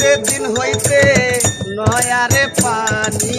যেদিন হইতে নয়ারে পানি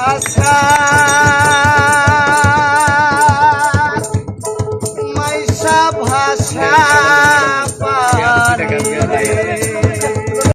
আশা